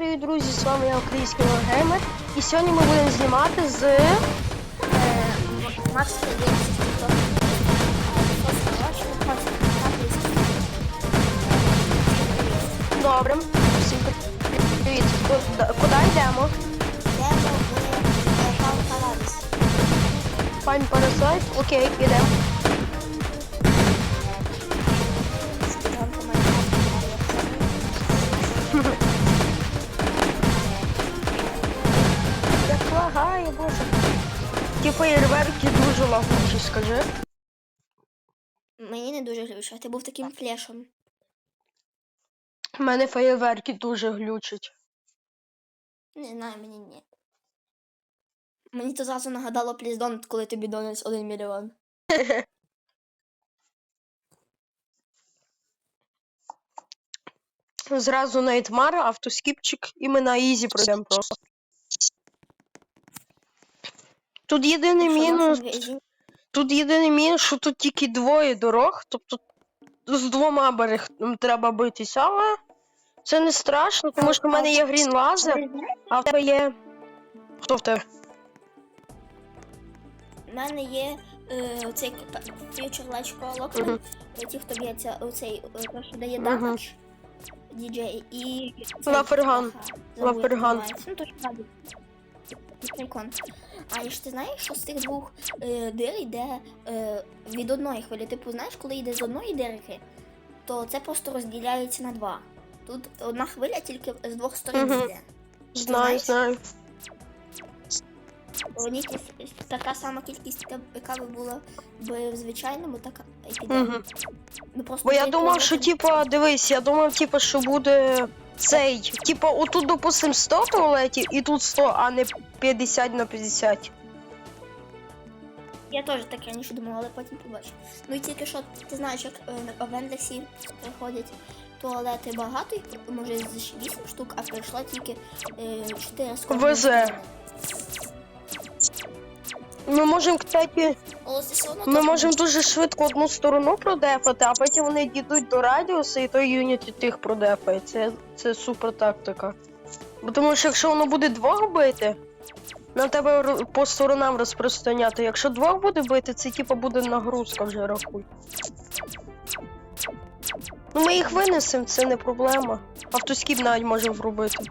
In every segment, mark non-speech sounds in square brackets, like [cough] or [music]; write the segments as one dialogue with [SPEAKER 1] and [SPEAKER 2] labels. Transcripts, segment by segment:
[SPEAKER 1] привіт, друзі! З вами я Український Геймер. І сьогодні ми будемо знімати з
[SPEAKER 2] Е, Макс
[SPEAKER 1] добрим. Всім привіт. Куди- йдемо?
[SPEAKER 2] Йдемо в Пан
[SPEAKER 1] Парасайт. Окей, йдемо. Феєрверки дуже лагучі, скажи.
[SPEAKER 2] Мені не дуже глючно, ти був таким флешем.
[SPEAKER 1] У мене феєрверки дуже глючать.
[SPEAKER 2] Не знаю, мені ні. Мені то зразу нагадало Don't, коли тобі донець 1 мільйон. [laughs]
[SPEAKER 1] Зразу Найтмар, автоскіпчик, і ми на ізі пройдемо просто. Тут єдиний мінус. Тут єдиний мінус, що тут тільки двоє дорог, тобто з двома берег треба битися, але це не страшно, тому що в мене є грін лазер, а в тебе є. Хто в тебе?
[SPEAKER 2] У мене є е, цей Future Ledge Collector, е, ті, хто б'ється оцей, е, те, що дає дамедж, діджей, і...
[SPEAKER 1] Лаферган. Лаферган.
[SPEAKER 2] Ну, то правда. А ж ти знаєш, що з тих двох е, дир йде е, від одної хвилі. Типу, знаєш, коли йде з одної дирки, то це просто розділяється на два. Тут одна хвиля тільки з двох сторон йде.
[SPEAKER 1] Знаю, знаю.
[SPEAKER 2] Одні ті- така сама кількість, яка- би була б в звичайному, така і піде.
[SPEAKER 1] Угу.
[SPEAKER 2] Ну, просто
[SPEAKER 1] Бо я думав, що типа, дивись, я думав, типа, що буде цей. Типа, отут, допустим, 100 туалетів, і тут 100, а не 50 на 50.
[SPEAKER 2] Я теж так раніше думала, але потім побачив. Ну і тільки що ти знаєш, як е, в Ендексі приходять туалети багато, може з 8 штук, а прийшло тільки е, 4 з сторони.
[SPEAKER 1] Ми можемо, кстати,
[SPEAKER 2] Але одно
[SPEAKER 1] ми можемо дуже швидко одну сторону продефати, а потім вони дійдуть до радіуса і той юніт тих продефає. Це, це супер тактика. Бо тому що якщо воно буде двох бити, на тебе ро- по сторонам розпространяти. Якщо двох буде бити, це типа буде нагрузка вже рахуй. Ну ми їх винесемо, це не проблема. Автоскіп навіть можемо зробити.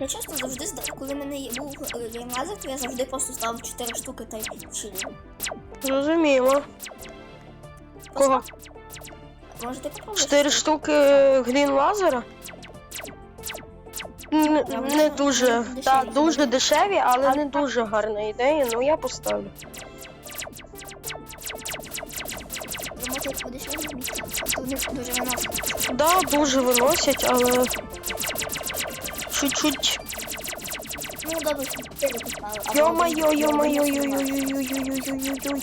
[SPEAKER 2] Я часто завжди здав, коли мене є- був геймлазер, то я завжди просто ставив 4 штуки та й чилі.
[SPEAKER 1] Зрозуміло. Кого?
[SPEAKER 2] Може ти попробуєш?
[SPEAKER 1] Чотири штуки грін лазера? Н-
[SPEAKER 2] Я
[SPEAKER 1] Не дуже.
[SPEAKER 2] дешеві
[SPEAKER 1] Так, дуже дешеві, але не
[SPEAKER 2] так.
[SPEAKER 1] дуже гарна ідея, ну я поставлю.
[SPEAKER 2] Може як будеш то вони дуже виносять.
[SPEAKER 1] Да, дуже виносять, але чуть-чуть.
[SPEAKER 2] Ну, допустим,
[SPEAKER 1] теперь
[SPEAKER 2] это
[SPEAKER 1] Ё-моё,
[SPEAKER 2] ё-моё, ё-ё-ё-ё-ё-ё-ё-ё.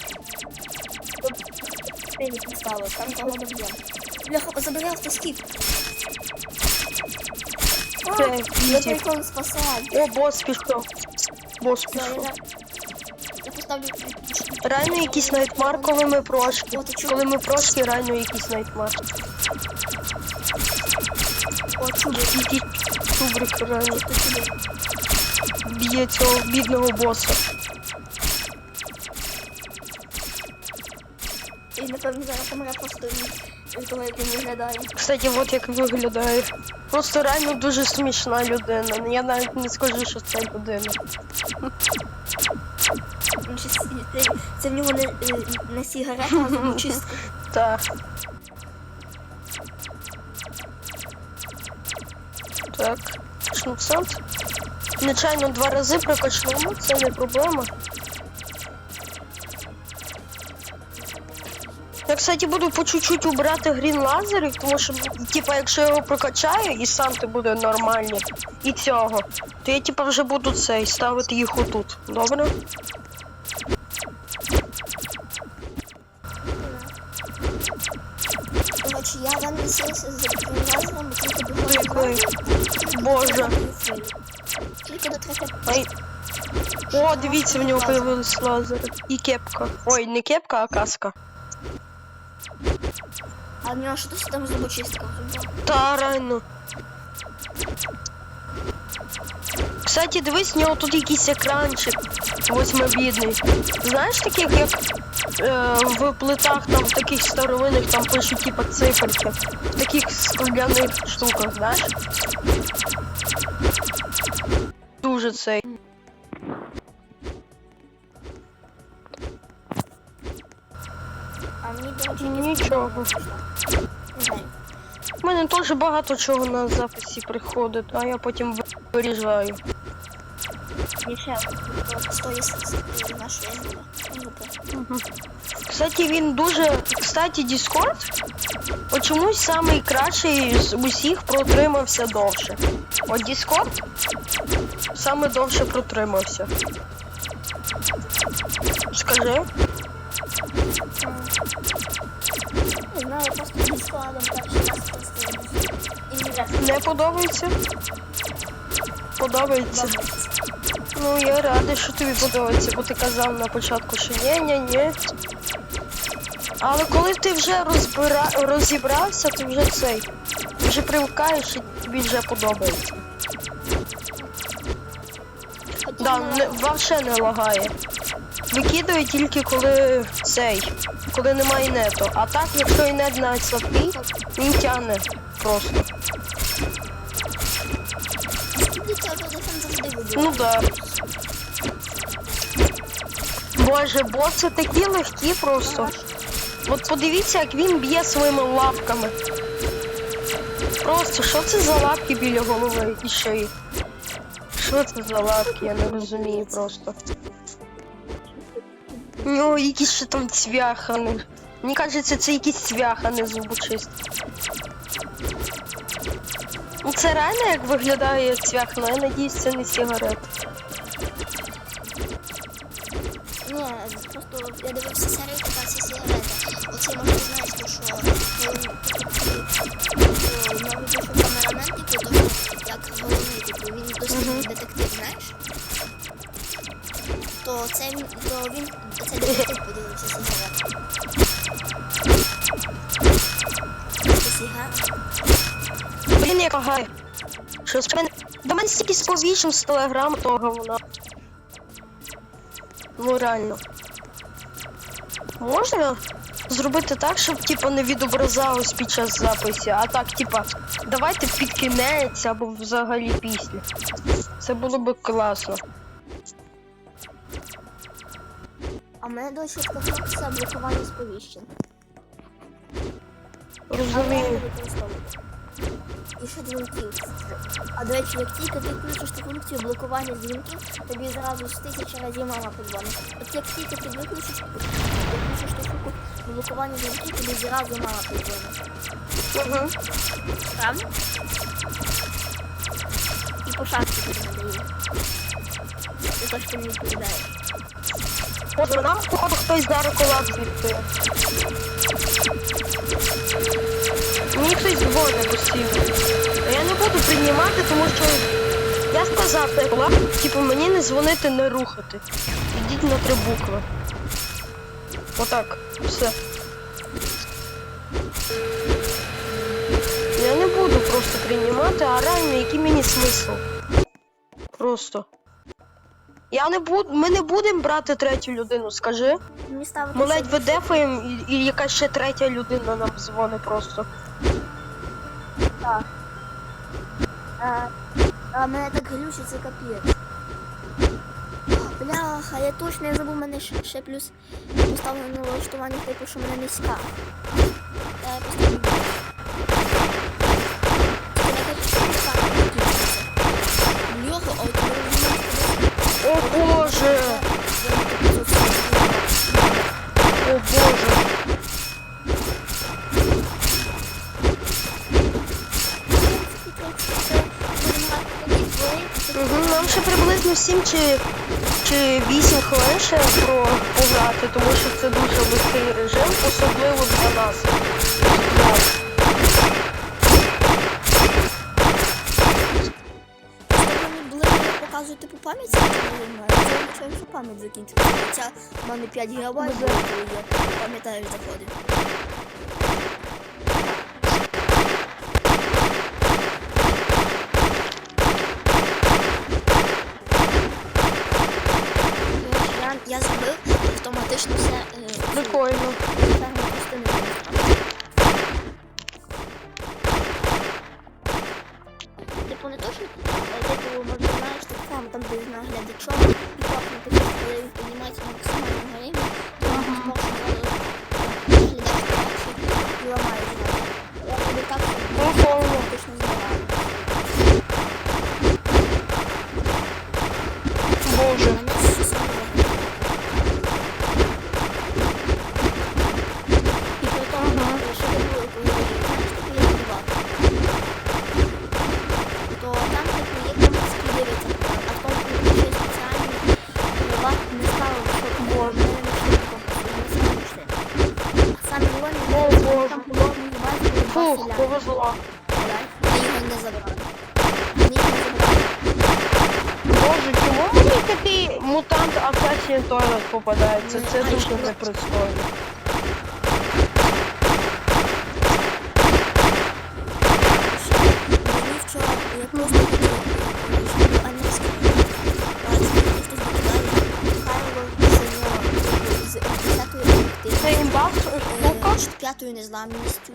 [SPEAKER 2] Там кого добьем. Бляха, позабрал
[SPEAKER 1] таскит.
[SPEAKER 2] Я
[SPEAKER 1] только
[SPEAKER 2] он спасает.
[SPEAKER 1] О, босс пішов.
[SPEAKER 2] Босс
[SPEAKER 1] пішов.
[SPEAKER 2] Я поставлю...
[SPEAKER 1] Реально якісь найтмар, коли ми прошли.
[SPEAKER 2] О, ти чув?
[SPEAKER 1] Коли ми прошки, реально якісь найтмар. О, чудо реально.
[SPEAKER 2] Ти сюди.
[SPEAKER 1] б'є цього бідного боса.
[SPEAKER 2] І напевно зараз помре просто від- того, як він виглядає.
[SPEAKER 1] Кстати, от як виглядає. Просто реально дуже смішна людина. Я навіть не скажу, що це людина.
[SPEAKER 2] Це, це в нього не, е, не сігарета, а зубочистка. [laughs]
[SPEAKER 1] Так. Так, качнув цент. Нечайно два рази прокачнув, ну це не проблема. Я, кстати, буду по чуть-чуть убирати грін лазерів, тому що, типа, якщо я його прокачаю і сам ти буде нормальний, і цього, то я типа вже буду цей ставити їх отут. Добре?
[SPEAKER 2] я ванесився з гімназіями тільки до
[SPEAKER 1] Дякую.
[SPEAKER 2] другої
[SPEAKER 1] Боже.
[SPEAKER 2] хвилі. Тільки до третьої.
[SPEAKER 1] Ай. О, дивіться, в нього появились лазери. І кепка. Ой, не кепка, а каска.
[SPEAKER 2] А в нього що досі там зубочистка вже була.
[SPEAKER 1] Та реально. Кстати, дивись, в нього тут якийсь екранчик восьмибідний. Знаєш таких, як е, в плитах там в таких старовинних там пишуть типа циферки. В таких скляних штуках, знаєш? Дуже цей.
[SPEAKER 2] А мені, до речі,
[SPEAKER 1] Нічого.
[SPEAKER 2] не знаю.
[SPEAKER 1] У мене теж багато чого на записі приходить, а я потім виріжаю.
[SPEAKER 2] Більше стоїть з нашої групи.
[SPEAKER 1] Кстати, він дуже. Кстати, Discord от чомусь самий кращий з усіх протримався довше. От Discord саме довше протримався. Скажи.
[SPEAKER 2] Не знаю, просто складом перший раз просто.
[SPEAKER 1] Не подобається? Подобається. Ну, я рада, що тобі подобається, бо ти казав на початку, що ні, ні, ні. Але коли ти вже розбира... розібрався, ти вже цей. Вже привикаєш і тобі вже подобається. Да, не, вообще не лагає. Викидує тільки коли цей, коли немає нету. А так, якщо і нет навіть слабкий, він тягне просто. Ну да. Боже, боси такі легкі просто. От подивіться, як він б'є своїми лапками. Просто що це за лапки біля голови і шиї? Що це за лапки, я не розумію просто. Ну, якісь ще там цвяхани. Мені кажеться, це якісь цвяхани зубочисті. Ну, Це реально як виглядає цвяхано, я надіюсь, це не сигарет.
[SPEAKER 2] Я дивився серію, це сигарета. Оце може знаєш, що новий вийшов камерамен, типу, то що як головний, типу, він дослідний детектив, знаєш? То це то він, це детектив подивився сигарету.
[SPEAKER 1] Блін, як лагає. Що з мене? До мене стільки сповіщень з телеграм того вона. Ну реально. Можна зробити так, щоб типа не відобразалось під час запису, а так, типа, давайте під кінець або взагалі після. Це було б класно.
[SPEAKER 2] А в мене досі це блокування сповіщень.
[SPEAKER 1] Розумію.
[SPEAKER 2] І ще дзвінків. А до речі, як тільки ти включиш ту функцію блокування дзвінків, тобі зразу з тисячі разів мама подзвонить. От як тільки ти виключиш, виключиш ту штуку блокування дзвінків, тобі зразу мама подзвонить.
[SPEAKER 1] Угу.
[SPEAKER 2] Правда? І по шапці тобі не дає. Ти то, що не відповідаєш.
[SPEAKER 1] От нам, походу, хтось зараз колапс відкриє. Мені хтось дзвонить постійно. А я не буду приймати, тому що я сказав типу мені не дзвонити, не рухати. Ідіть на три букви. Отак, все. Я не буду просто приймати, а реально, який мені смисл? Просто. Я не буду. Ми не будемо брати третю людину, скажи. Ми ледь видефаємо і, і якась ще третя людина нам дзвонить просто.
[SPEAKER 2] Так. А, а мене так глючить, це капець. Бляха, я точно я забув мене ще, ще плюс поставлено налаштування, типу, що мене низька. Я поставлю.
[SPEAKER 1] 7 чи, чи 8 хвилин ще про пограти, тому що це дуже легкий режим, особливо для нас.
[SPEAKER 2] Мені типу пам'ять, це що пам'ять закінчується. Хоча в мене 5 гігабайт,
[SPEAKER 1] Ну,
[SPEAKER 2] я пам'ятаю, заходить. типу не точно, е, типу, може, знаєш, так само, там, де на глядачом, і так, ну, типу, коли він піднімається на максимальному рівні, то він
[SPEAKER 1] Ага.
[SPEAKER 2] зможе глядач побачить і ламає знову. Я тобі так,
[SPEAKER 1] Ну,
[SPEAKER 2] що
[SPEAKER 1] форму.
[SPEAKER 2] точно збираю.
[SPEAKER 1] Боже.
[SPEAKER 2] Мене щось не І при тому,
[SPEAKER 1] Ага.
[SPEAKER 2] що ти було, коли знаєш, типу, як бувати. То там, типу, є компас, який дивиться, а в тому, коли ще спеціальний бат не ставив, що
[SPEAKER 1] Боже.
[SPEAKER 2] в мене не йшли компас, вони самі йшли. А саме головне,
[SPEAKER 1] О,
[SPEAKER 2] що
[SPEAKER 1] Боже.
[SPEAKER 2] там по одній базі були два
[SPEAKER 1] Фух,
[SPEAKER 2] селяни.
[SPEAKER 1] повезло.
[SPEAKER 2] Ми його не забрали. Ми їх не забрали.
[SPEAKER 1] Боже, чому мені такий мутант Assassin Toilet попадається? Це
[SPEAKER 2] Ай,
[SPEAKER 1] дуже
[SPEAKER 2] ну.
[SPEAKER 1] непристойно.
[SPEAKER 2] Мені вчора я просто хотів англійською. Бачу, мені хтось викидає Хайло з 10-ї
[SPEAKER 1] Це імбас штука?
[SPEAKER 2] П'ятою незламністю,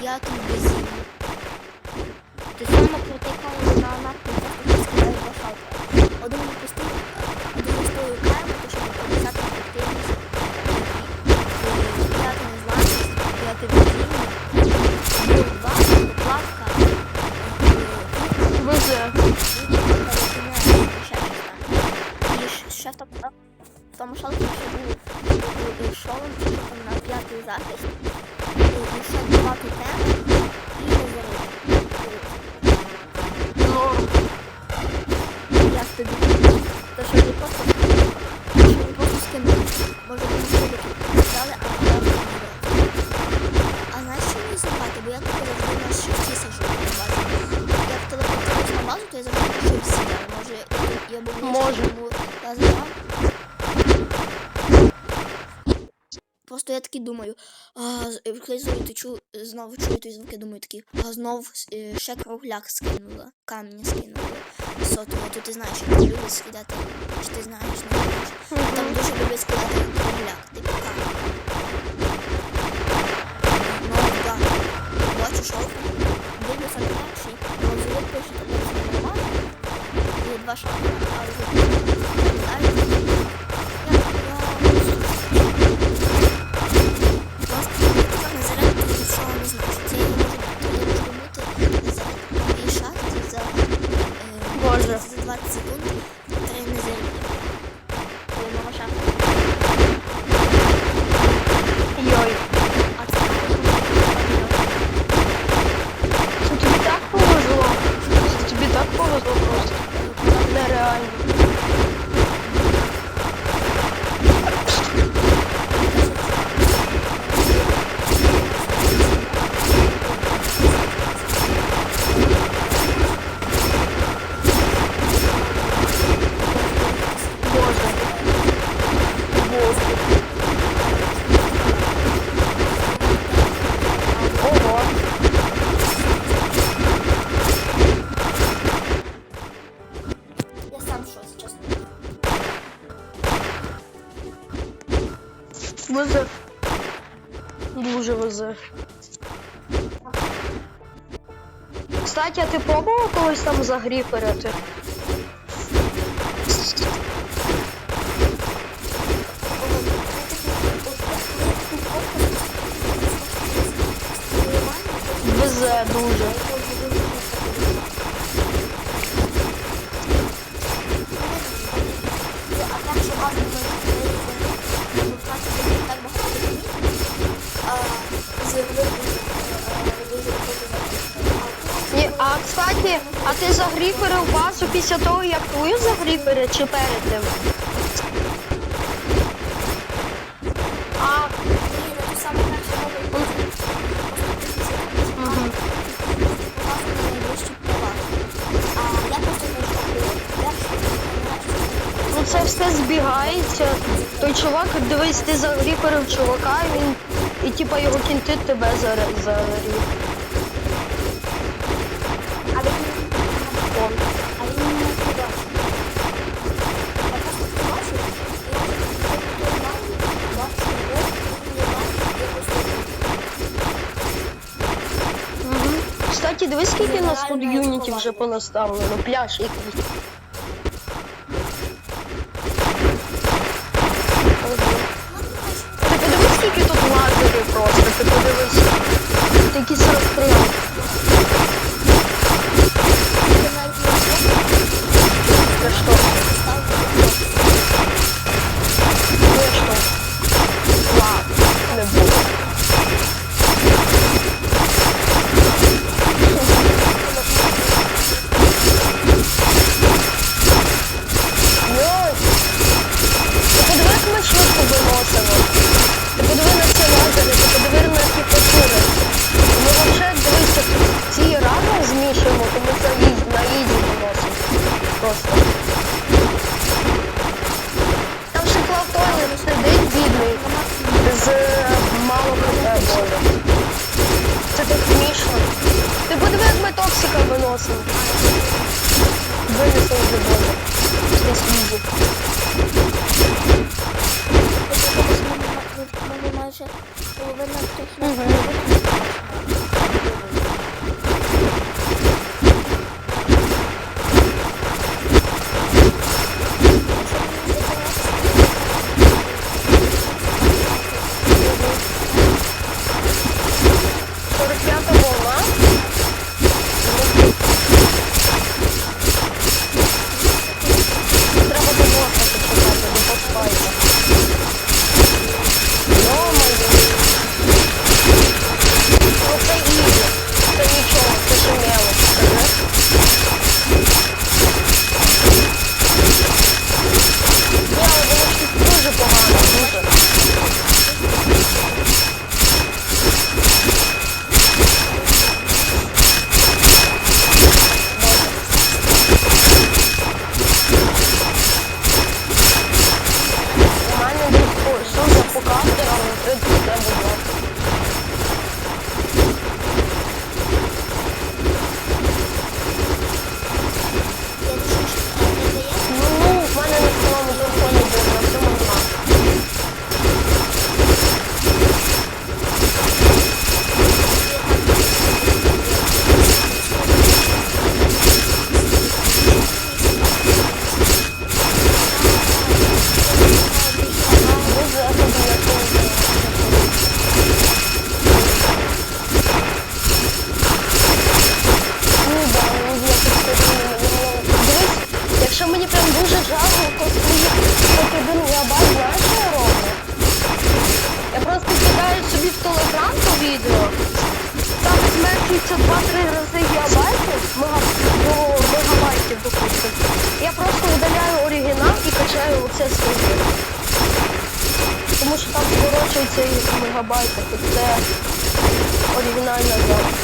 [SPEAKER 2] п'ятою безумною. Ти саме протикає на просто скидає два шалки. Один не пустий, один стоїть Хайло, то що на 10 ефективність, п'ята незламність, п'ятий безумний, друг два, поплавка,
[SPEAKER 1] Везе.
[SPEAKER 2] І ще в тому, шалку ще був і шолом, що на п'ятий захист, і і і лазерит.
[SPEAKER 1] Норм.
[SPEAKER 2] Як тобі? То що не просто, не просто скинули, може вони скидати дали, а я не А знаєш, що мені забрати? Бо я тут завжди на шифті сижу на базі. Як телепортуюсь на базу, то я завжди на. Може, я, я був
[SPEAKER 1] Може.
[SPEAKER 2] я забрав. Просто я такий думаю, коли знову чу, знову чую ті звуки, думаю такі, а знов е, ще кругляк скинула, камінь скинула сотого. То ти знаєш, як люблять скидати, чи ти знаєш, не знаєш. Там дуже люблять скидати кругляк, типу камінь. Ну, да. Бачу шовку, дивлюся на перший, розумію, пише, тобто це нормально. Два шовки, але запитаю.
[SPEAKER 1] Везе. Дуже везе. Кстати, а ти пробував колись там загріперити?
[SPEAKER 2] А
[SPEAKER 1] ти загріперив базу після того, як твою загріперив, чи перед тим? А,
[SPEAKER 2] Ні, не ту саму першу нову
[SPEAKER 1] Мгм.
[SPEAKER 2] найближчі права. А я просто знайшов перший.
[SPEAKER 1] ну це все збігається. Той чувак, дивись, ти загріперив чувака, і він, і типа його кінти тебе зарі- зарів. Кстати, дивись, скільки нас тут юнітів вже понаставлено, пляж якийсь. І це оригінальна зараз.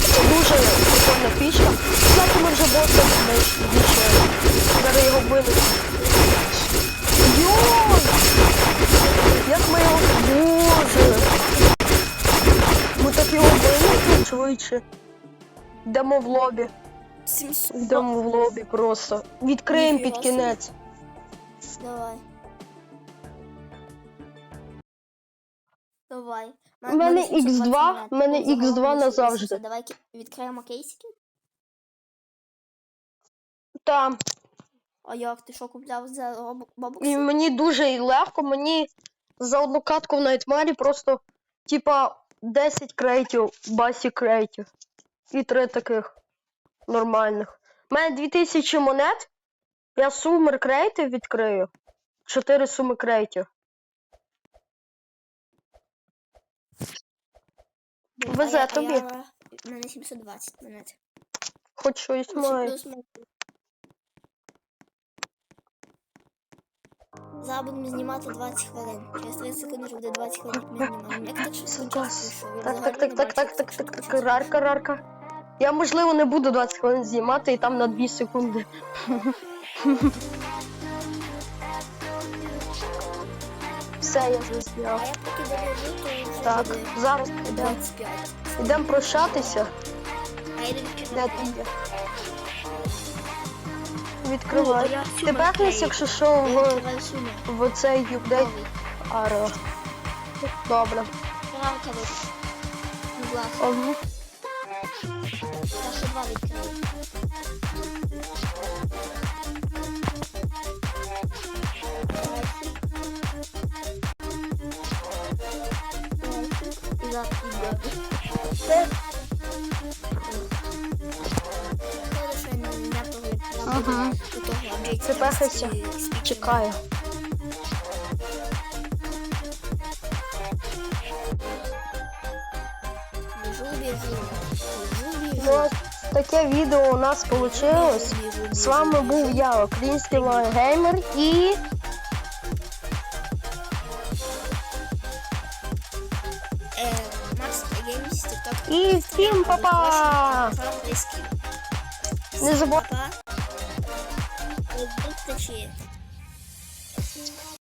[SPEAKER 1] Це дуже прикольна фішка. Кстати, ми вже боса знайшли. Зараз його винесемо. Йой! Як ми його... Боже! Ми так його винесли швидше. Йдемо в лобі.
[SPEAKER 2] 700.
[SPEAKER 1] Йдемо в лобі просто. Відкриємо під кінець.
[SPEAKER 2] Давай. Давай.
[SPEAKER 1] У мене X2, у мене X2 назавжди.
[SPEAKER 2] Давай відкриємо кейсики.
[SPEAKER 1] Там.
[SPEAKER 2] А як ти що купляв за роб-
[SPEAKER 1] І мені дуже легко, мені за одну катку в Найтмарі просто, типа, 10 крейтів, басі крейтів. І три таких нормальних. У мене 2000 монет. Я сумер крейтів відкрию. 4 суми крейтів. Везе
[SPEAKER 2] А
[SPEAKER 1] тобі.
[SPEAKER 2] я- У мене 720 монет.
[SPEAKER 1] Хоч щось маю.
[SPEAKER 2] Зараз будемо знімати 20 хвилин. Через 30 секунд вже буде 20 хвилин, ми знімаємо. Як так швидко час?
[SPEAKER 1] Так, так, так, так, так, так,
[SPEAKER 2] так
[SPEAKER 1] так, рарка, рарка. Я, можливо, не буду 20 хвилин знімати і там на 2 секунди. [laughs] Все, я вже
[SPEAKER 2] А
[SPEAKER 1] зняв.
[SPEAKER 2] поки довожу, то вже
[SPEAKER 1] Так, зараз.
[SPEAKER 2] 25.
[SPEAKER 1] Йдемо прощатися.
[SPEAKER 2] А я
[SPEAKER 1] Де ти йде? Відкривай.
[SPEAKER 2] я
[SPEAKER 1] Ти
[SPEAKER 2] сумер
[SPEAKER 1] бахнеш, якщо що, в, в цей юбдейт арео. Добре.
[SPEAKER 2] Будь ласка.
[SPEAKER 1] Ага.
[SPEAKER 2] Та апдейту.
[SPEAKER 1] Припехайся. Чекаю.
[SPEAKER 2] Біжу.
[SPEAKER 1] Ну, таке відео у нас вийшло. З вами був я, Український Геймер і.
[SPEAKER 2] Е.
[SPEAKER 1] І всім па-па! Не забудь.